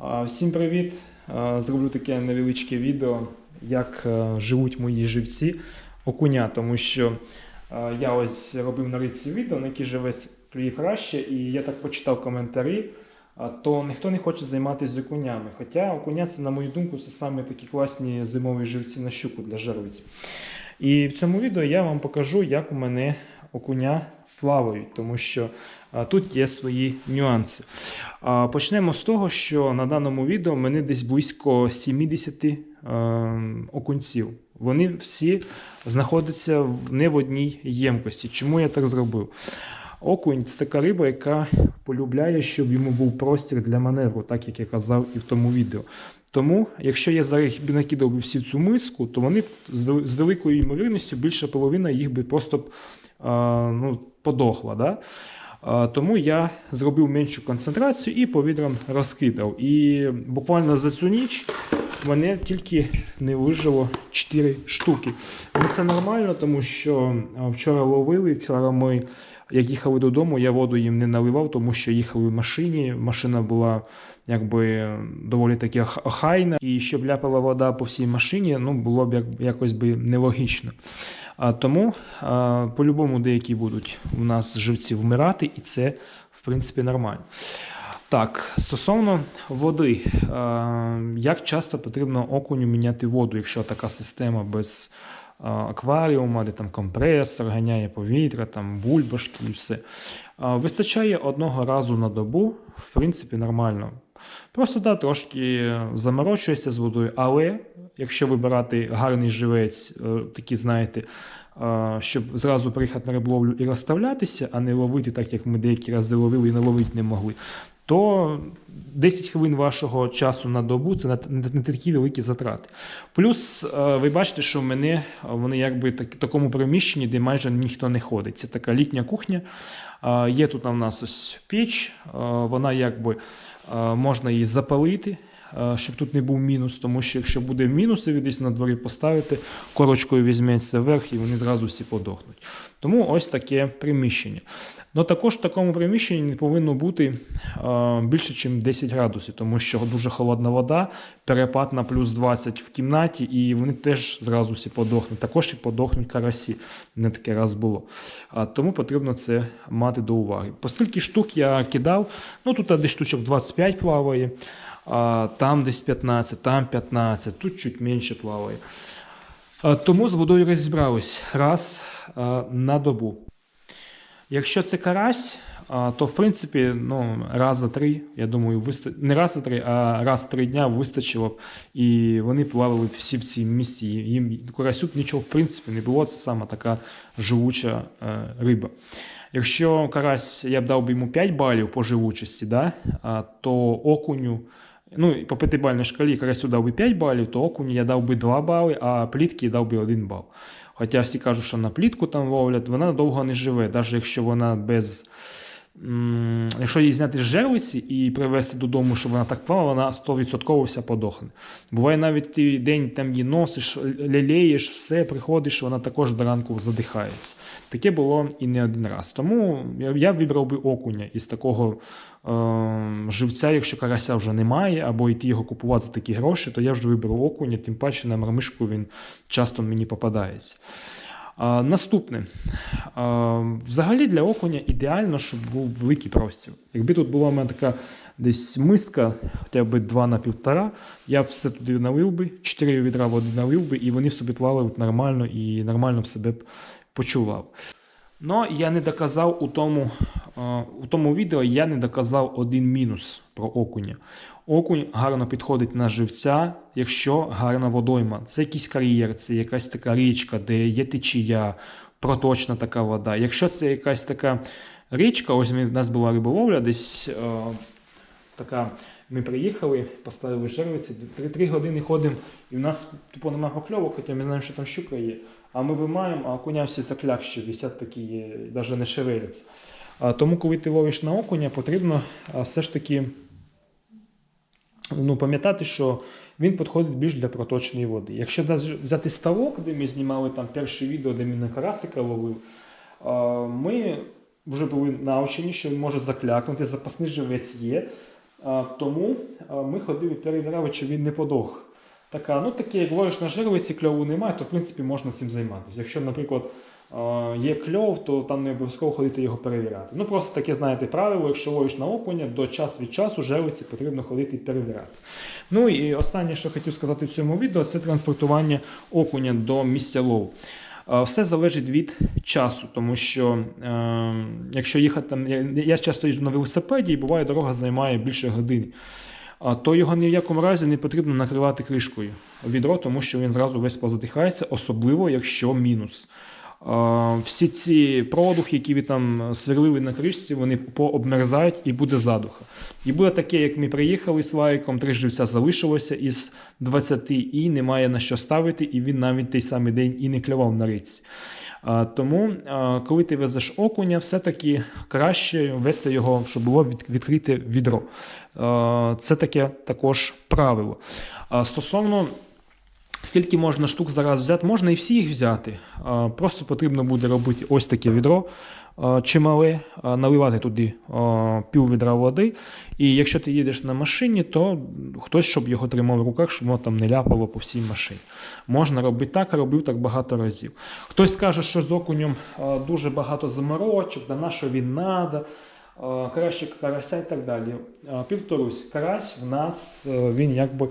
Всім привіт! Зроблю таке невеличке відео, як е, живуть мої живці окуня, тому що е, я ось робив на річці відео, на якій живе свої краще, і я так почитав коментарі, то ніхто не хоче займатися окунями. Хоча окуня це, на мою думку, це саме такі класні зимові живці на щуку для жарвиць. І в цьому відео я вам покажу, як у мене окуня плавають, тому що тут є свої нюанси. Почнемо з того, що на даному відео мене десь близько 70 е, окунців. Вони всі знаходяться не в одній ємкості. Чому я так зробив? Окунь це така риба, яка полюбляє, щоб йому був простір для маневру, так як я казав і в тому відео. Тому, якщо я зараз би накидав всі цю миску, то вони з великою ймовірністю більша половина їх би просто ну, подохла. Да? Тому я зробив меншу концентрацію і по відрам розкидав. І буквально за цю ніч мене тільки не вижило 4 штуки. Ну, це нормально, тому що вчора ловили, вчора ми, як їхали додому, я воду їм не наливав, тому що їхали в машині. Машина була якби доволі таки ох- охайна, і щоб ляпала вода по всій машині, ну було б як, якось би нелогічно. А тому по-любому деякі будуть у нас живці вмирати, і це в принципі нормально. Так, стосовно води, як часто потрібно окуню міняти воду, якщо така система без акваріума, де там компресор ганяє повітря, там бульбашки і все. Вистачає одного разу на добу, в принципі, нормально. Просто да, трошки заморочується з водою, але якщо вибирати гарний живець, такі, знаєте, е, щоб зразу приїхати на риболовлю і розставлятися, а не ловити так, як ми деякі рази ловили і наловити не могли, то 10 хвилин вашого часу на добу це не, такі великі затрати. Плюс е, ви бачите, що в мене вони якби так, в такому приміщенні, де майже ніхто не ходить. Це така літня кухня. Е, Є тут у нас ось піч, е, вона якби можна її запалити. Е, Щоб тут не був мінус, тому що якщо буде мінус, і ви десь на дворі поставити, корочкою візьметься вверх і вони зразу всі подохнуть. Тому ось таке приміщення. Ну також в такому приміщенні не повинно бути е, більше, ніж 10 градусів, тому що дуже холодна вода, перепад на плюс 20 в кімнаті, і вони теж зразу всі подохнуть. Також і подохнуть карасі. Не таке раз було. Тому потрібно це мати до уваги. По скільки штук я кидав, ну тут десь штучок 25 плаває, там десь 15, там 15, тут чуть менше плаває. Тому з водою розібрались раз на добу. Якщо це карась, то в принципі ну, раз за три, я думаю, виста... не раз за три, а раз в три дня вистачило б, і вони плавали всі в цій місці. Їм карасюк нічого в принципі не було, це саме така живуча е, риба. Якщо карась я б дав би йому 5 балів по живучості, да, то окуню. Ну, і по п'ятибальній шкалі якраз дав би 5 балів, то окуню я дав би 2 бали, а плітки я дав би 1 бал. Хоча всі кажуть, що на плітку там ловлять, вона довго не живе, навіть якщо вона без. Якщо її зняти з жервиці і привезти додому, щоб вона так плавала, вона 100% вся подохне. Буває навіть ти день там її носиш, лелеєш, все, приходиш, вона також до ранку задихається. Таке було і не один раз. Тому я вибрав би окуня із такого е, живця, якщо карася вже немає, або йти його купувати за такі гроші, то я вже виберу окуня, тим паче на мармишку він часто мені попадається. Наступне. Взагалі для окуня ідеально, щоб був великий простір. Якби тут була в мене така десь миска, хоча б 2 на півтора, я все туди налив би, 4 відра води налив би, і вони собі плавали нормально і нормально б себе почував. Ну, я не доказав у тому, е, у тому відео, я не доказав один мінус про окуня. Окунь гарно підходить на живця, якщо гарна водойма. Це якийсь кар'єр, це якась така річка, де є течія, проточна така вода. Якщо це якась така річка, ось в нас була риболовля, десь е, така. Ми приїхали, поставили жервиці, 3, години ходимо, і в нас тупо немає покльовок, хоча ми знаємо, що там щука є. А ми виймаємо, а окуня всі заклякші, висять такі, навіть не шевеляться. Тому, коли ти ловиш на окуня, потрібно все ж таки ну, пам'ятати, що він підходить більш для проточної води. Якщо взяти ставок, де ми знімали там перше відео, де ми на карасика ловив, ми вже були навчені, що він може заклякнути, запасний живець є. Тому ми ходили, перевіряли, чи він не подох. Така, ну таке, як ловиш на жерлиці, кльову немає, то в принципі можна цим займатися. Якщо, наприклад, є кльов, то там не обов'язково ходити його перевіряти. Ну просто таке, знаєте, правило, якщо ловиш на окуня, до час від часу жерлиці потрібно ходити і перевіряти. Ну і останнє, що хотів сказати в цьому відео, це транспортування окуня до місця лову. Е, Все залежить від часу, тому що е, якщо їхати там, я, я часто їжджу на велосипеді, і буває, дорога займає більше години. То його ні в якому разі не потрібно накривати кришкою відро, тому що він зразу весь позатихається, особливо якщо мінус. Всі ці продухи, які ви там сверлили на кришці, вони пообмерзають і буде задуха. І буде таке, як ми приїхали з лайком, три живця залишилося із 20 і немає на що ставити, і він навіть той самий день і не клював на річці. Тому, коли ти везеш окуня, все-таки краще вести його, щоб було відкрите відро. Це таке також правило. Стосовно Скільки можна штук зараз взяти? Можна і всі їх взяти. Просто потрібно буде робити ось таке відро чимале, наливати туди пів відра води. І якщо ти їдеш на машині, то хтось, щоб його тримав в руках, щоб воно там не ляпало по всій машині. Можна робити так, робив так багато разів. Хтось каже, що з окунем дуже багато заморочок, на що він треба. Краще карася і так далі. А, Повторюсь, карась в нас е, він якби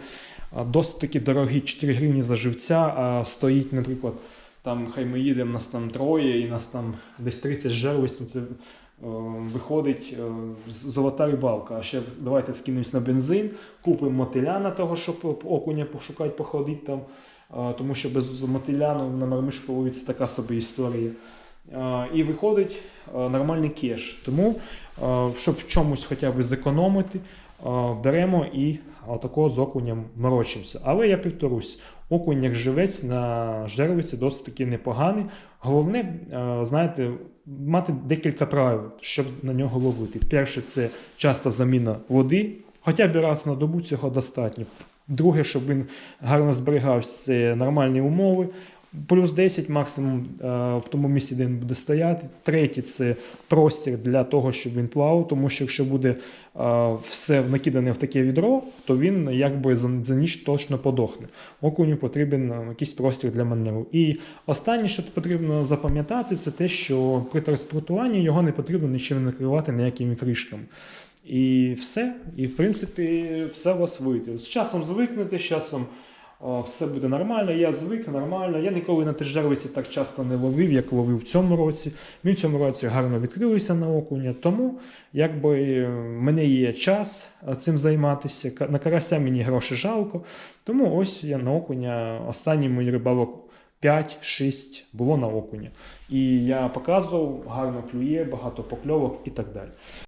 досить таки дорогий 4 гривні за живця, а стоїть, наприклад, там хай ми їдемо, нас там троє, і нас там десь 30 жерлиць, це е, виходить е, золота рибалка. А ще давайте скинемось на бензин, купимо мотиляна того, щоб окуня пошукати, походити там. Тому що без мотиляну на мармишку ловиться така собі історія. І виходить нормальний кеш. Тому, щоб в чомусь хоча б зекономити, беремо і отако з окунем морочимося. Але я повторюсь, окунь як живець на жерлиці досить таки непоганий. Головне, знаєте, мати декілька правил, щоб на нього ловити. Перше, це часта заміна води, хоча б раз на добу цього достатньо. Друге, щоб він гарно зберігався, це нормальні умови. Плюс 10 максимум е, в тому місці, де він буде стояти. Третє це простір для того, щоб він плавав. Тому що якщо буде е, все накидане в таке відро, то він якби за, ніч точно подохне. Окуню потрібен е, якийсь простір для маневру. І останнє, що потрібно запам'ятати, це те, що при транспортуванні його не потрібно нічим накривати ніякими кришками. І все. І в принципі все у вас вийде. З часом звикнете, з часом все буде нормально. Я звик нормально. Я ніколи на тижервиці так часто не ловив, як ловив в цьому році. Ми в цьому році гарно відкрилися на окуня. Тому якби мене є час цим займатися. На карася мені гроші жалко. Тому ось я на окуня. Останній мій рибалок 5-6 було на окуня. І я показував, гарно клює, багато покльовок і так далі.